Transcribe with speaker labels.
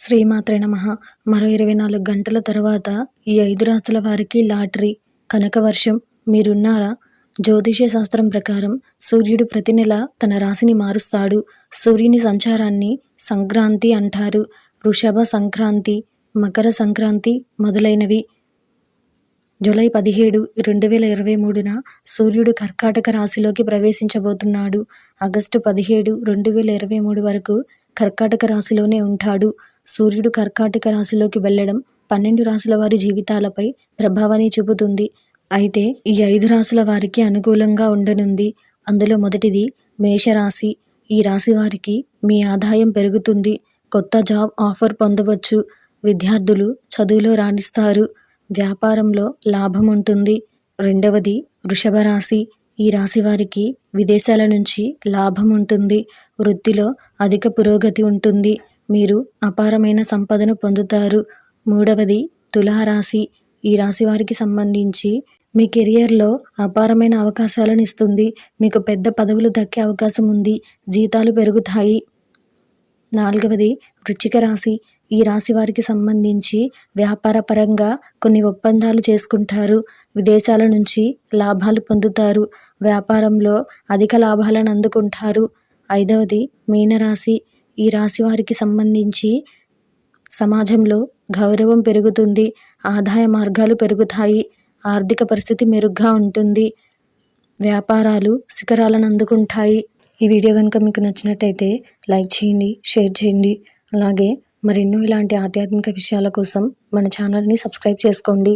Speaker 1: శ్రీమాత్రే నమ. మరో ఇరవై నాలుగు గంటల తర్వాత ఈ ఐదు రాసుల వారికి లాటరీ కనకవర్షం మీరున్నారా? జ్యోతిష్య శాస్త్రం ప్రకారం సూర్యుడు ప్రతి నెల తన రాశిని మారుస్తాడు. సూర్యుని సంచారాన్ని సంక్రాంతి అంటారు. వృషభ సంక్రాంతి మకర సంక్రాంతి మొదలైనవి. జూలై పదిహేడు రెండు వేల ఇరవై మూడున సూర్యుడు కర్కాటక రాశిలోకి ప్రవేశించబోతున్నాడు. ఆగస్టు పదిహేడు రెండు వేల ఇరవై మూడు వరకు కర్కాటక రాశిలోనే ఉంటాడు. సూర్యుడు కర్కాటక రాశిలోకి వెళ్ళడం పన్నెండు రాశుల వారి జీవితాలపై ప్రభావాన్ని చూపుతుంది. అయితే ఈ ఐదు రాశుల వారికి అనుకూలంగా ఉండనుంది. అందులో మొదటిది మేషరాశి. ఈ రాశి వారికి మీ ఆదాయం పెరుగుతుంది. కొత్త జాబ్ ఆఫర్ పొందవచ్చు. విద్యార్థులు చదువులో రాణిస్తారు. వ్యాపారంలో లాభం ఉంటుంది. రెండవది వృషభ రాశి. ఈ రాశి వారికి విదేశాల నుంచి లాభం ఉంటుంది. వృత్తిలో అధిక పురోగతి ఉంటుంది. మీరు అపారమైన సంపదను పొందుతారు. మూడవది తులారాశి. ఈ రాశి వారికి సంబంధించి మీ కెరియర్లో అపారమైన అవకాశాలను ఇస్తుంది. మీకు పెద్ద పదవులు దక్కే అవకాశం ఉంది. జీతాలు పెరుగుతాయి. నాలుగవది వృచ్చిక రాశి. ఈ రాశి వారికి సంబంధించి వ్యాపారపరంగా కొన్ని ఒప్పందాలు చేసుకుంటారు. విదేశాల నుంచి లాభాలు పొందుతారు. వ్యాపారంలో అధిక లాభాలను అందుకుంటారు. ఐదవది మీనరాశి. ఈ రాశి వారికి సంబంధించి సమాజంలో గౌరవం పెరుగుతుంది ఆదాయ మార్గాలు పెరుగుతాయి ఆర్థిక పరిస్థితి మెరుగ్గా ఉంటుంది వ్యాపారాలు శిఖరాలను అందుకుంటాయి. ఈ వీడియో కనుక మీకు నచ్చినట్టయితే లైక్ చేయండి షేర్ చేయండి. అలాగే మరెన్నో ఇలాంటి ఆధ్యాత్మిక విషయాల కోసం మన ఛానల్ని సబ్స్క్రైబ్ చేసుకోండి.